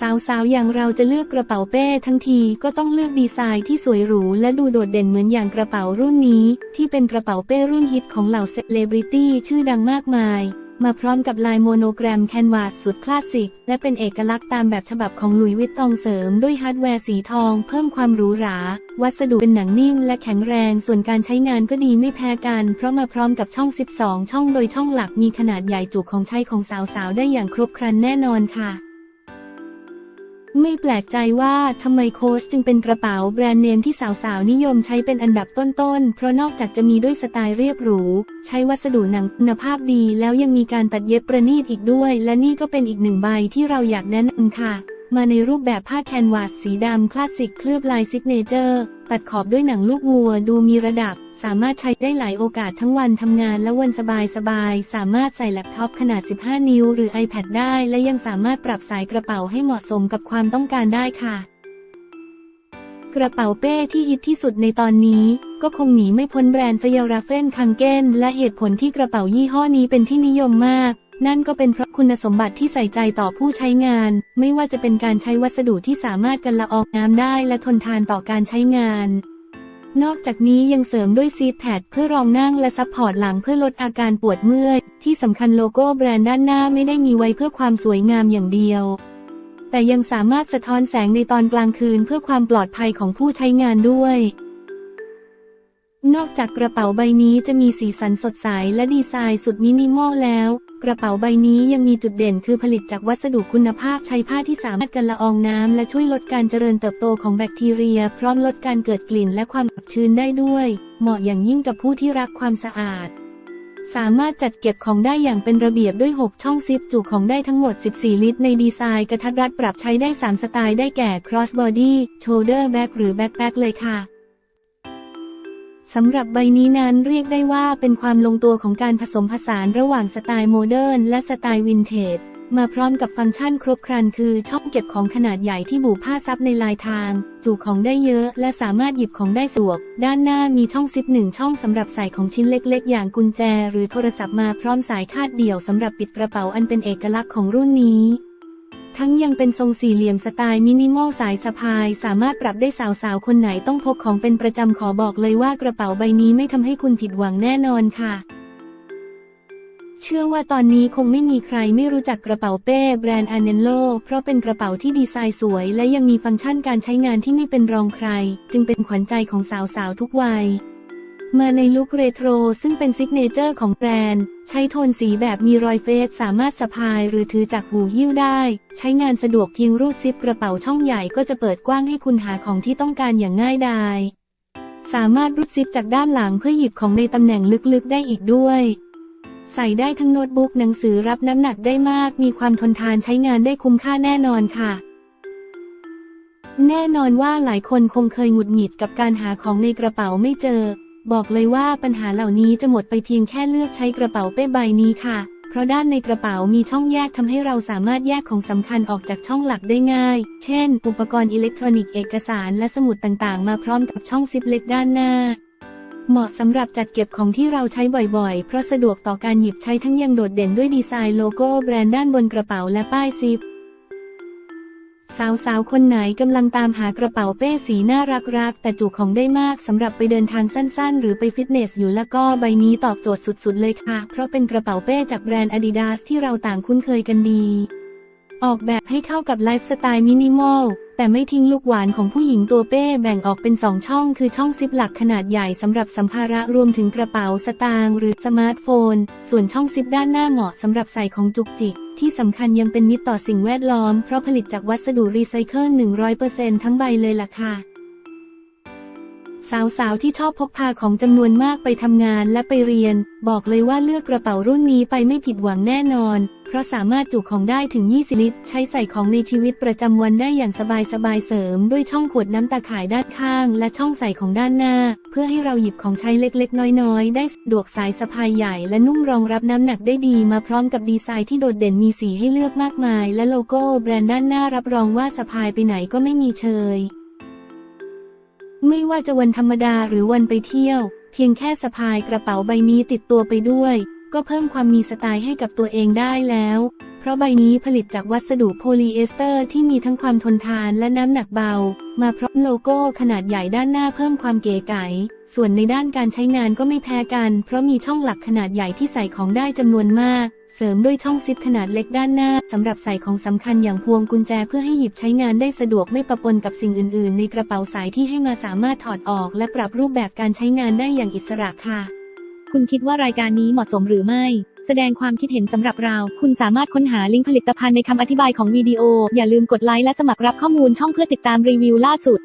สาวๆ อย่างเราจะเลือกกระเป๋าเป้ทั้งทีก็ต้องเลือกดีไซน์ที่สวยหรูและดูโดดเด่นเหมือนอย่างกระเป๋ารุ่นนี้ ที่เป็นกระเป๋าเป้รุ่นฮิตของเหล่าเซเลบริตี้ชื่อดังมากมาย มาพร้อมกับลายโมโนแกรมแคนวาสสุดคลาสสิก และเป็นเอกลักษณ์ตามแบบฉบับของหลุยส์วิตตองเสริมด้วยฮาร์ดแวร์สีทอง เพิ่มความหรูหรา วัสดุเป็นหนังนิ่มและแข็งแรง ส่วนการใช้งานก็ดีไม่แพ้กัน เพราะมาพร้อมกับช่อง 12 ช่องโดยช่องหลักมีขนาดใหญ่จุของใช้ของสาวๆได้อย่างครบครันแน่นอนค่ะ ไม่แปลกใจว่าทำไมโค้ชจึงเป็นกระเป๋าแบรนด์เนมที่สาวๆ นิยมใช้เป็นอันดับต้นๆ เพราะนอกจากจะมีด้วยสไตล์เรียบหรู ใช้วัสดุหนังคุณภาพดีแล้วยังมีการตัดเย็บประณีตอีกด้วย และนี่ก็เป็นอีกหนึ่งใบที่เราอยากแนะนำค่ะ มาในรูปแบบผ้าแคนวาสสีดำคลาสสิกเคลือบลายซิกเนเจอร์ ตัดขอบด้วยหนังลูกวัวดูมีระดับ สามารถใช้ได้หลายโอกาสทั้งวันทำงานและวันสบายสบายๆสามารถใส่แล็ปท็อปขนาด 15 นิ้วหรือ iPad ได้ และยังสามารถปรับสายกระเป๋าให้เหมาะสมกับความต้องการได้ค่ะ กระเป๋าเป้ที่ฮิตที่สุดในตอนนี้ ก็คงหนีไม่พ้นแบรนด์ฟยาราเฟนคังเกนและเหตุผลที่กระเป๋ายี่ห้อนี้เป็นที่นิยมมาก นั่นก็เป็นเพราะคุณสมบัติที่ใส่ใจต่อผู้ใช้งาน ไม่ว่าจะเป็นการใช้วัสดุที่สามารถกันละอองน้ำได้และทนทานต่อการใช้งาน นอกจากนี้ยังเสริมด้วยซีทแพดเพื่อรองนั่งและซัพพอร์ตหลังเพื่อลดอาการปวดเมื่อย ที่สำคัญโลโก้แบรนด์ด้านหน้าไม่ได้มีไว้เพื่อความสวยงามอย่างเดียว แต่ยังสามารถสะท้อนแสงในตอนกลางคืนเพื่อความปลอดภัยของผู้ใช้งานด้วย นอกจากกระเป๋าใบนี้จะมีสีสันสดใสและดีไซน์สุดมินิมอลแล้ว กระเป๋าใบนี้ยังมีจุดเด่นคือผลิตจากวัสดุคุณภาพใช้ผ้าที่สามารถกันละอองน้ำและช่วยลดการเจริญเติบโตของแบคทีเรีย พร้อมลดการเกิดกลิ่นและความอับชื้นได้ด้วย เหมาะอย่างยิ่งกับผู้ที่รักความสะอาด สามารถจัดเก็บของได้อย่างเป็นระเบียบด้วย 6 ช่องซิปจุของได้ทั้งหมด 14 ลิตร ในดีไซน์กระทัดรัดปรับใช้ได้ 3 สไตล์ได้แก่ cross body shoulder bag หรือ backpack เลยค่ะ สำหรับใบนี้นั้นเรียกได้ว่าเป็นความลงตัวของการผสมผสานระหว่างสไตล์โมเดิร์นและสไตล์วินเทจ มาพร้อมกับฟังก์ชันครบครันคือช่องเก็บของขนาดใหญ่ที่บุผ้าซับในลายทาง จุของได้เยอะและสามารถหยิบของได้สะดวก ด้านหน้ามีช่องซิปหนึ่งช่องสำหรับใส่ของชิ้นเล็กๆ อย่างกุญแจ หรือโทรศัพท์มาพร้อมสายคาดเดี่ยวสำหรับปิดกระเป๋าอันเป็นเอกลักษณ์ของรุ่นนี้ ทั้งยังเป็นทรงสี่เหลี่ยมสไตล์มินิมอลสายสะพาย สามารถปรับได้สาวๆ คนไหนต้องพกของเป็นประจำขอบอกเลยว่ากระเป๋าใบนี้ไม่ทำให้คุณผิดหวังแน่นอนค่ะ เชื่อว่าตอนนี้คงไม่มีใครไม่รู้จักกระเป๋าเป้แบรนด์อ n นเนโลเพราะเป็นกระเป๋าที่ดีไซน์สวย และยังมีฟังก์ชันการใช้งานที่ไม่เป็นรองใคร จึงเป็นขวัญใจของสาวๆทุกวัย มาในลุคเรโทรซึ่งเป็นซิกเนเจอร์ของแบรนด์ ใช้โทนสีแบบมีรอยเฟสสามารถสะพายหรือถือจากหูหิ้วได้ ใช้งานสะดวกเพียงรูดซิปกระเป๋าช่องใหญ่ก็จะเปิดกว้างให้คุณหาของที่ต้องการอย่างง่ายดายสามารถรูดซิปจากด้านหลังเพื่อหยิบของในตำแหน่งลึกๆได้อีกด้วย ใส่ได้ทั้งโน้ตบุ๊กหนังสือรับน้ำหนักได้มาก มีความทนทานใช้งานได้คุ้มค่าแน่นอนค่ะแน่นอนว่าหลายคนคงเคยหงุดหงิดกับการหาของในกระเป๋าไม่เจอ บอกเลยว่าปัญหาเหล่านี้จะหมดไปเพียงแค่เลือกใช้กระเป๋าเป้ใบนี้ค่ะ เพราะด้านในกระเป๋ามีช่องแยกทำให้เราสามารถแยกของสำคัญออกจากช่องหลักได้ง่าย เช่น อุปกรณ์อิเล็กทรอนิกส์เอกสารและสมุดต่างๆ มาพร้อมกับช่องซิปเล็กด้านหน้า เหมาะสำหรับจัดเก็บของที่เราใช้บ่อยๆ เพราะสะดวกต่อการหยิบใช้ทั้งยังโดดเด่นด้วยดีไซน์โลโก้แบรนด์ด้านบนกระเป๋าและป้ายซิป สาวๆ คนไหนกำลังตามหากระเป๋าเป้สีน่ารักๆ แต่จุของได้มากสำหรับไปเดินทางสั้นๆ หรือไปฟิตเนสอยู่แล้วก็ใบนี้ตอบโจทย์สุดๆ เลยค่ะ เพราะเป็นกระเป๋าเป้จากแบรนด์ Adidas ที่เราต่างคุ้นเคยกันดี ออกแบบให้เข้ากับไลฟ์สไตล์มินิมอล แต่ไม่ทิ้งลูกหวานของผู้หญิงตัวเป้แบ่งออกเป็นสองช่อง คือช่องซิปหลักขนาดใหญ่สำหรับสัมภาระรวมถึงกระเป๋าสตางค์หรือสมาร์ทโฟน ส่วนช่องซิปด้านหน้าเหมาะสำหรับใส่ของจุกจิก ที่สำคัญยังเป็นมิตรต่อสิ่งแวดล้อม เพราะผลิตจากวัสดุรีไซเคิล100%ทั้งใบเลยล่ะค่ะ สาวๆที่ชอบพกพาของจำนวนมากไปทำงานและไปเรียน บอกเลยว่าเลือกกระเป๋ารุ่นนี้ไปไม่ผิดหวังแน่นอน เพราะสามารถจุของได้ถึง 20 ลิตร ใช้ใส่ของในชีวิตประจำวันได้อย่างสบายๆเสริม ด้วยช่องขวดน้ำตาข่ายด้านข้าง และช่องใส่ของด้านหน้า เพื่อให้เราหยิบของใช้เล็กๆ น้อยๆ ได้สะดวกสายสะพายใหญ่และนุ่มรองรับน้ำหนักได้ดีมาพร้อมกับดีไซน์ที่โดดเด่นมีสีให้เลือกมากมาย และโลโก้แบรนด์ด้านหน้ารับรองว่าสะพายไปไหนก็ไม่มีเชย ไม่ว่าจะวันธรรมดาหรือวันไปเที่ยว เพียงแค่สะพายกระเป๋าใบนี้ติดตัวไปด้วย ก็เพิ่มความมีสไตล์ให้กับตัวเองได้แล้ว เพราะใบนี้ผลิตจากวัสดุโพลีเอสเตอร์ที่มีทั้งความทนทานและน้ำหนักเบา มาพร้อมโลโก้ขนาดใหญ่ด้านหน้าเพิ่มความเก๋ไก๋ส่วนในด้านการใช้งานก็ไม่แพ้กัน เพราะมีช่องหลักขนาดใหญ่ที่ใส่ของได้จำนวนมาก เสริมด้วยช่องซิปขนาดเล็กด้านหน้าสำหรับใส่ของสำคัญอย่างพวงกุญแจเพื่อให้หยิบใช้งานได้สะดวกไม่ปะปนกับสิ่งอื่น ๆ ในกระเป๋าสายที่ให้มาสามารถถอดออก และปรับรูปแบบการใช้งานได้อย่างอิสระค่ะ คุณคิดว่ารายการนี้เหมาะสมหรือไม่ แสดงความคิดเห็นสำหรับเรา คุณสามารถค้นหาลิงก์ผลิตภัณฑ์ในคำอธิบายของวิดีโอ อย่าลืมกดไลค์และสมัครรับข้อมูลช่องเพื่อติดตามรีวิวล่าสุด